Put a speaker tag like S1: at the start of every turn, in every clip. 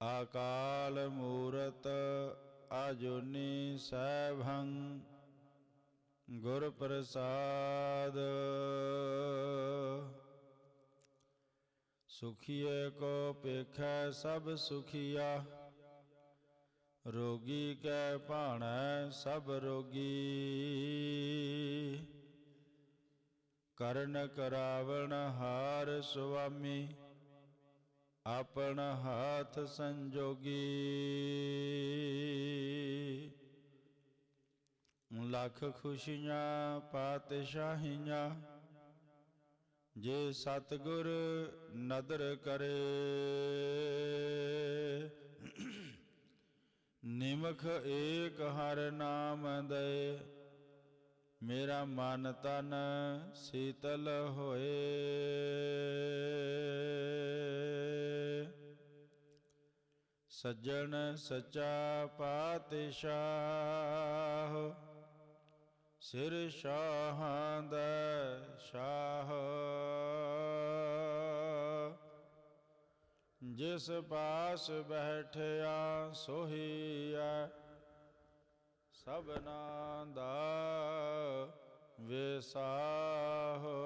S1: ਅਕਾਲ ਮੂਰਤ ਅਜੁਨੀ ਸੈਭੰ ਗੁਰ ਪ੍ਰਸਾਦ ਸੁਖੀਏ ਕੋ ਪੇਖੈ ਸਭ ਸੁਖੀਆ, ਰੋਗੀ ਕੈ ਭਾਣੈ ਸਭ ਰੋਗੀ। ਕਰਨ ਕਰਾਵਣ ਹਾਰ ਸੁਆਮੀ ਆਪਣ ਹਾਥ ਸੰਜੋਗੀ। ਲੱਖ ਖੁਸ਼ੀਆਂ ਪਾਤਸ਼ਾਹੀਆਂ, ਜੇ ਸਤਗੁਰ ਨਦਰ ਕਰੇ। ਨਿਮਖ ਏਕ ਹਰ ਨਾਮ ਦਏ ਮੇਰਾ ਮਨ ਤਨ ਸੀਤਲ ਹੋਏ। ਸੱਜਣ ਸੱਚਾ ਪਾਤਸ਼ਾਹ ਸਿਰ ਸ਼ਾਹਾਂ ਦਾ ਸ਼ਾਹ। ਜਿਸ ਪਾਸ ਬੈਠਿਆ ਸੋਹੀਆ ਸਭਨਾ ਦਾ ਵਿਸਾਹ।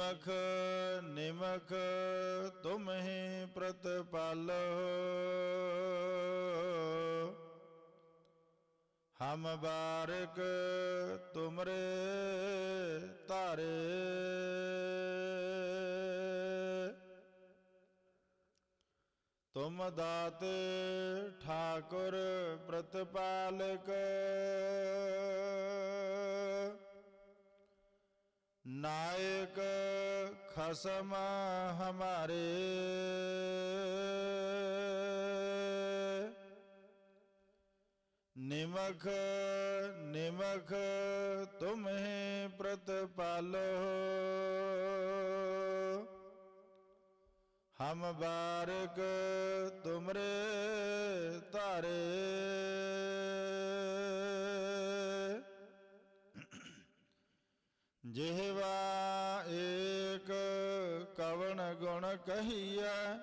S1: ਨਿਮਖ ਨਿਮਖ ਤੁਮ ਹੀ ਪ੍ਰਤਪਾਲੋ। ਹਮ ਬਾਰਕ ਤੁਮਰੇ ਧਾਰੇ। ਤੁਮ ਦਾਤੇ ਠਾਕੁਰ ਪ੍ਰਤਪਾਲਕ। ਨਾਇਕ ਖਸਮ ਹਮਾਰੇ। ਨਿਮਖ ਨਿਮਖ ਤੁਮ ਹੀ ਪ੍ਰਤਪਾਲੋ। ਹਮ ਬਾਰਕ ਤੁਮਰੇ ਤਾਰੇ ਜਿਹਵਾ ਕਹੀਐ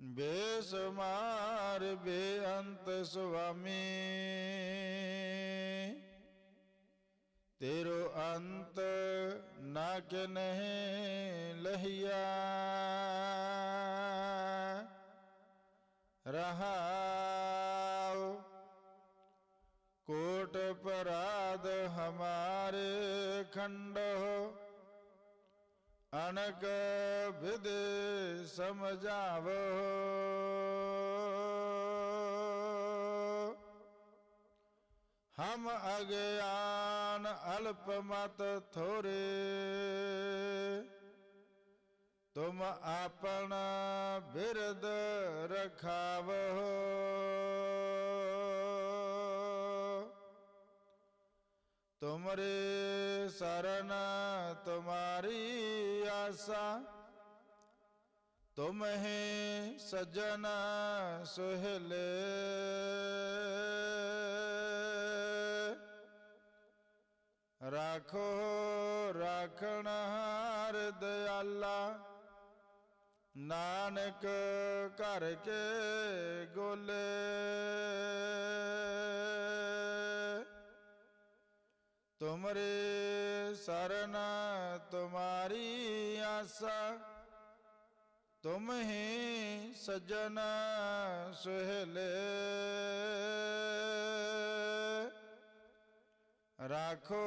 S1: ਬੇਸਮਾਰ ਬੇਅੰਤ ਸੁਆਮੀ। ਤੇਰੋ ਅੰਤ ਨਾ ਕਿ ਨਹੀਂ ਲਹੀਆ ਰਹਾਉ ਕੋਟ ਪਰਾਧ ਹਮਾਰੇ ਖੰਡੋ। ਅਨਕ ਵਿਦ ਸਮਝਾਵੋ। ਹਮ ਅਗਿਆਨ ਅਲਪ ਮਤ ਥੋਰੇ। ਤੁਮ ਆਪਣਾ ਬਿਰਦ ਰਖਾਵੋ। ਤੁਮਰੇ ਸਰਨ ਤੁਮਾਰੀ ਆਸਾ। ਤੁਮ ਹੀ ਸਜਣ ਸੁਹਲੇ। ਰਾਖੋ ਰਾਖਣ ਹਾਰ ਦਿਆਲਾ। ਨਾਨਕ ਘਰ ਕੇ ਤੁਮਰੇ ਸਰਨ ਤੁਮਾਰੀ ਆਸਾ, ਤੁਮ ਹੀ ਸਜਣ ਸੁਹਲੇ। ਰਾਖੋ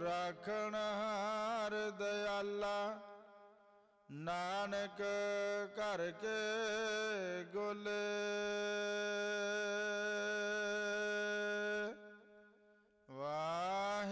S1: ਰਾਖਣ ਹਾਰ ਦਿਆਲਾ, ਨਾਨਕ ਘਰ ਕੇ ਗੋਲੇ।